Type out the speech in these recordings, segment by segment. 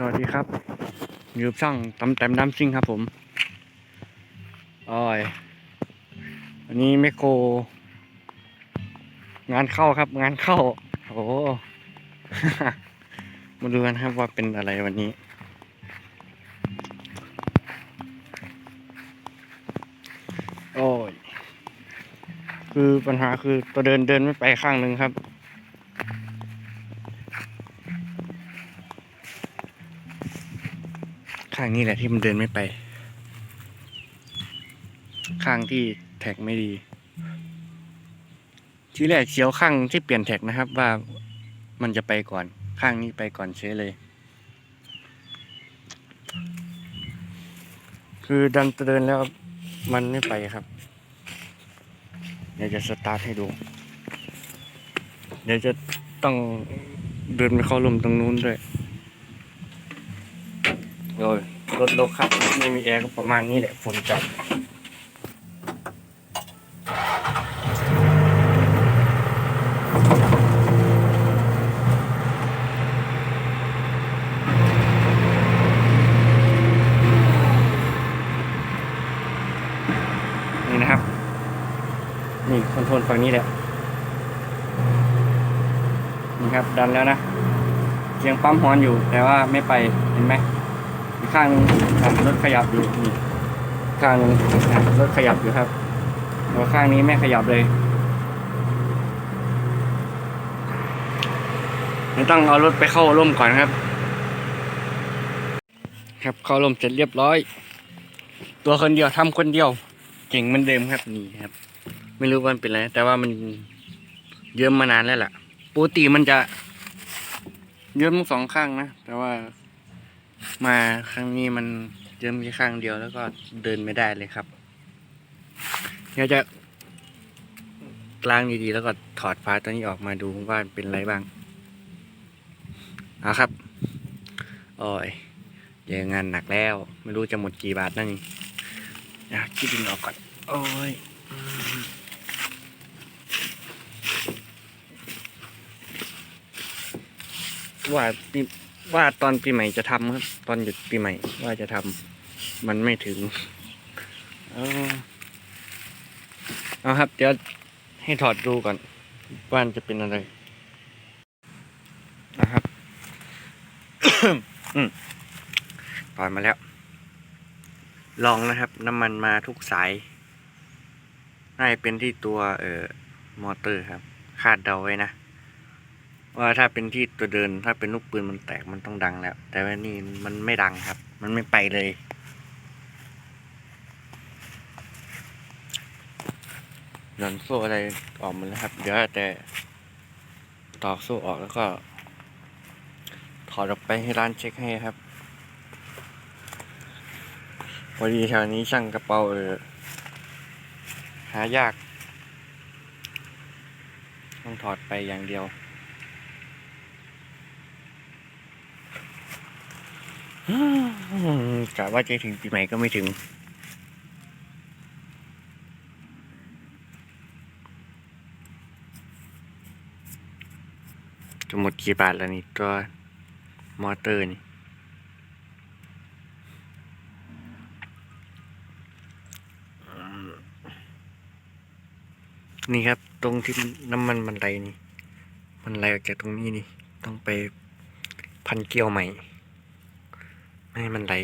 สวัสดีครับอยู่กับช่องตำแต้มดัมซิงครับผมอ้อยวันนี้แมคโครงานเข้าครับ งานเข้า โอ้ มาดูกันครับว่าเป็นอะไรวันนี้ โอ้ย คือปัญหาคือตัวเดินเดินไม่ไปข้างหนึ่งครับ ข้างนี้แหละที่มันเดินไม่ไป ข้างที่แท็กไม่ดี ที่แรกเชียวข้างที่เปลี่ยนแท็กนะครับว่ามันจะไปก่อน ข้างนี้ไปก่อนเฉยเลย คือดันเดินแล้วมันไม่ไปครับ เดี๋ยวจะสตาร์ทให้ดู เดี๋ยวจะต้องเดินไปเข้าลมตรงนู้นด้วย โอ้ยรถโลคับไม่มีแอร์ก็ประมาณนี้แหละฝนจัดนี่นะครับ นี่คอนโทรลฝั่งนี้แหละนี่ครับดันแล้วนะเสียงปั๊มฮอนอยู่แต่ว่าไม่ไปเห็นไหม ข้างหนึงรถขยับอยู่นี่ข้างรถขยับอยู่ครับแล้วข้างนี้ไม่ขยับเลย ไม่ต้องเอารถไปเข้าร่มก่อนครับ ครับเข้าร่มเสร็จเรียบร้อย ตัวคนเดียวทำคนเดียว เก่งเหมือนเดิมครับนี่ครับ ไม่รู้ว่ามันเป็นอะไรแต่ว่ามันเยิ้มมานานแล้วล่ะปกติมันจะเยิ้มทั้งสองข้างนะ แต่ว่า มาครั้งนี้มันเยิ้มแค่ข้างเดียวแล้วก็เดินไม่ได้เลยครับเดี๋ยวจะล้างดีๆแล้วก็ถอดฟ้าตัวนี้ออกมาดูว่าเป็นอะไรบ้างเอาครับโอ้ยเยอะงานหนักแล้ว ไม่รู้จะหมดกี่บาทนั่นนี่อยากคิดดินออกก่อน โอ้ยว่าปี ว่าตอนปีใหม่จะทำครับ ตอนหยุดปีใหม่ว่าจะทำมันไม่ถึง เอาเอาครับ เดี๋ยวให้ถอดดูก่อนว่านจะเป็นอะไรนะครับถอดมาแล้ว ลองนะครับ น้ำมันมาทุกสายน่าจะเป็นที่ตัวเอ่อมอเตอร์ครับ คาดเดาไว้นะ ว่าถ้าเป็นที่ตัวเดินถ้าเป็นลูกปืนมันแตกมันต้องดังแล้ว แต่ว่านี่มันไม่ดังครับ มันไม่ไปเลย หย่อนโซ่อะไรออกมาแล้วครับ เดี๋ยวแต่ตอกโซ่ออกแล้วก็ ถอดออกไปให้ร้านเช็คให้ครับพอดีแถวนี้ช่างกระเป๋าเออหายาก ต้องถอดไปอย่างเดียว กะว่าจะถึงปีใหม่ก็ไม่ถึง จะหมดกี่บาทแล้วนี่ตัวมอเตอร์นี่นี่ครับ ตรงที่น้ำมันมันไหลนี่ มันไหลออกจากตรงนี้นี่ ต้องไปพันเกลียวใหม่ไม่ ให้มันไหล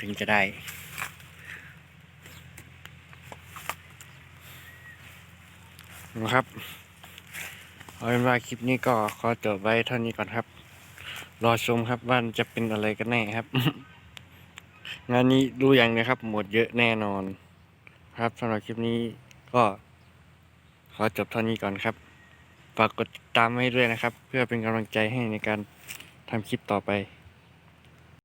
ถึงจะได้นะครับเอาเป็นว่าคลิปนี้ก็ขอจบไว้เท่านี้ก่อนครับ รอชมครับว่าจะเป็นอะไรกันแน่ครับ งานนี้ดูอย่างนะครับ หมดเยอะแน่นอน ครับสำหรับคลิปนี้ก็ขอจบเท่านี้ก่อนครับ ฝากกดติดตามให้ด้วยนะครับ เพื่อเป็นกำลังใจให้ในการทำคลิปต่อไป